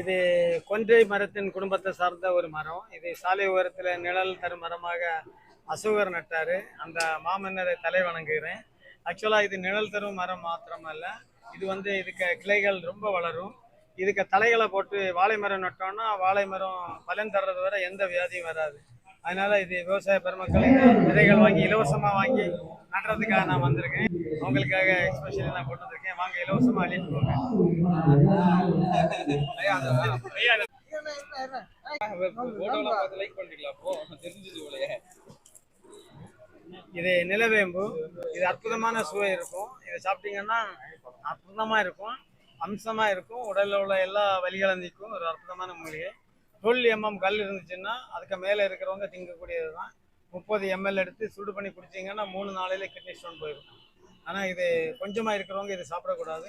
இது கொன்றை மரத்தின் குடும்பத்தை சார்ந்த ஒரு மரம். இது சாலை ஓரத்தில் நிழல் தரும் மரமாக அசோகர் நட்டாரு. அந்த மாமன்னரை தலை வணங்குகிறேன். ஆக்சுவலாக இது நிழல் தரும் மரம் மாத்திரமல்ல. இது வந்து இதுக்கு கிளைகள் ரொம்ப வளரும். இதுக்கு தலைகளை போட்டு வாழை மரம் நட்டோம்னா வாழை மரம் பலன் தர்றது வரை எந்த வியாதியும் வராது. அதனால இது விவசாய பெருமக்களுக்கு விதைகள் வாங்கி இலவசமாக வாங்கி நடுறதுக்காக நான் வந்திருக்கேன். அவங்களுக்காக எக்ஸ்பெஷலி நான் கொண்டு வந்திருக்கேன். வாங்க இலவசமாக அள்ளிட்டு போங்க. இது நிலவேம்பு. இது அற்புதமான சுவை இருக்கும். இதை சாப்பிட்டீங்கன்னா அற்புதமா இருக்கும். அம்சமா இருக்கும். உடல்ல உள்ள எல்லா வலிகளும் நீக்கும். ஒரு அற்புதமான மூலிகை. டுவெல் எம்எம் கல் இருந்துச்சுன்னா அதுக்கு மேலே இருக்கிறவங்க திங்கக்கூடியது தான் முப்பது எம்எல் எடுத்து சுடு பண்ணி குடிச்சீங்கன்னா மூணு நாளையில கிட்னி ஸ்டோன் போயிடும். ஆனால் இது கொஞ்சமாக இருக்கிறவங்க இது சாப்பிடக்கூடாது.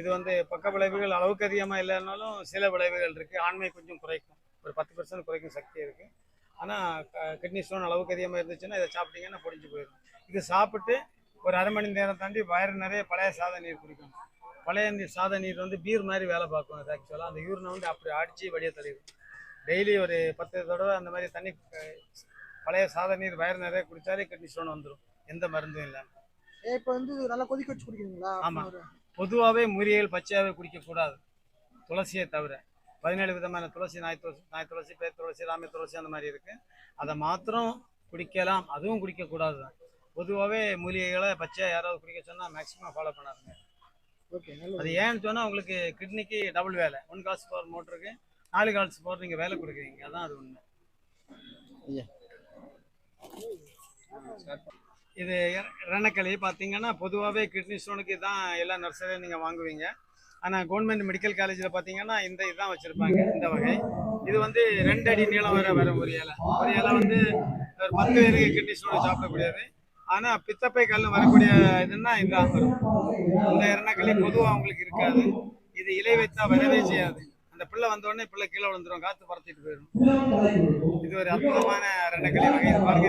இது வந்து பக்க விளைவுகள் அளவுக்கு அதிகமாக இல்லைன்னாலும் சில விளைவுகள் இருக்குது ஆண்மை கொஞ்சம் குறைக்கும். ஒரு பத்து பர்சன்ட் குறைக்கும் சக்தி இருக்குது ஆனால் கிட்னி ஸ்டோன் அளவுக்கு அதிகமாக இருந்துச்சுன்னா இதை சாப்பிட்டீங்கன்னா பொடிஞ்சு போயிடும். இது சாப்பிட்டு ஒரு அரை மணி நேரம் தாண்டி வயிறு நிறைய பழைய சாத நீர் குடிக்கணும். பழைய நீர் சாத நீர் வந்து பீர் மாதிரி வேலை பார்க்கும் அது ஆக்சுவலாக அந்த யூரினை வந்து அப்படி அடித்து வடிய தள்ளிடும். டெய்லி ஒரு பத்து தடவை அந்த மாதிரி தண்ணி பழைய சாத நீர் வயிறு நிறைய குடித்தாலே கிட்னி ஸ்டோன் வந்துடும் எந்த மருந்தும் இல்லை இப்போ வந்து நல்லா கொதிக்க வச்சு குடிக்கிறீங்களா? ஆமா. பொதுவாகவே மூலிகைகள் பச்சையாகவே குடிக்கக்கூடாது துளசியை தவிர. பதினேழு விதமான துளசி நாய் துளசி நாய் துளசி பேர் துளசி ராம துளசி அந்த மாதிரி இருக்கு. அதை மாத்திரம் குடிக்கலாம். அதுவும் குடிக்கக்கூடாது தான் பொதுவாகவே மூலிகைகளை பச்சையாக யாராவது குடிக்க சொன்னால் மேக்ஸிமம் ஃபாலோ பண்ணாதுங்க. ஓகே அது ஏன்னு சொன்னால் உங்களுக்கு கிட்னிக்கு டபுள் வேலை. ஒன் கால்ஸ் பவர் மோட்டருக்கு நாலு கால்ஸ் பவர் நீங்கள் வேலை கொடுக்குறீங்க. அதான் அது உண்மை. இது இரணக்களி பார்த்தீங்கன்னா பொதுவாகவே கிட்னி ஸ்டோனுக்கு தான் எல்லா நர்சரியும் நீங்கள் வாங்குவீங்க. ஆனால் கவர்மெண்ட் மெடிக்கல் காலேஜில் பார்த்தீங்கன்னா இந்த இதுதான் வச்சுருப்பாங்க இந்த வகை. இது வந்து ரெண்டு அடி நீளம் வர வர ஒரு இலை. ஒரு இலை வந்து ஒரு பத்து பேருக்கு கிட்னி ஸ்டோன் சாப்பிடக்கூடியது. ஆனால் பித்தப்பை கல் வரக்கூடிய இதுன்னா இதுதான் வரும் இந்த இரணக்களி பொதுவாக அவங்களுக்கு இருக்காது. இது இலை வைத்தா வரவே செய்யாது. அந்த பிள்ளை வந்த உடனே பிள்ளை கீழே விழுந்துரும் காற்று பறத்திட்டு போயிடும். இது ஒரு அற்புதமான ரெண்டக்களி வகை. இது பாருங்க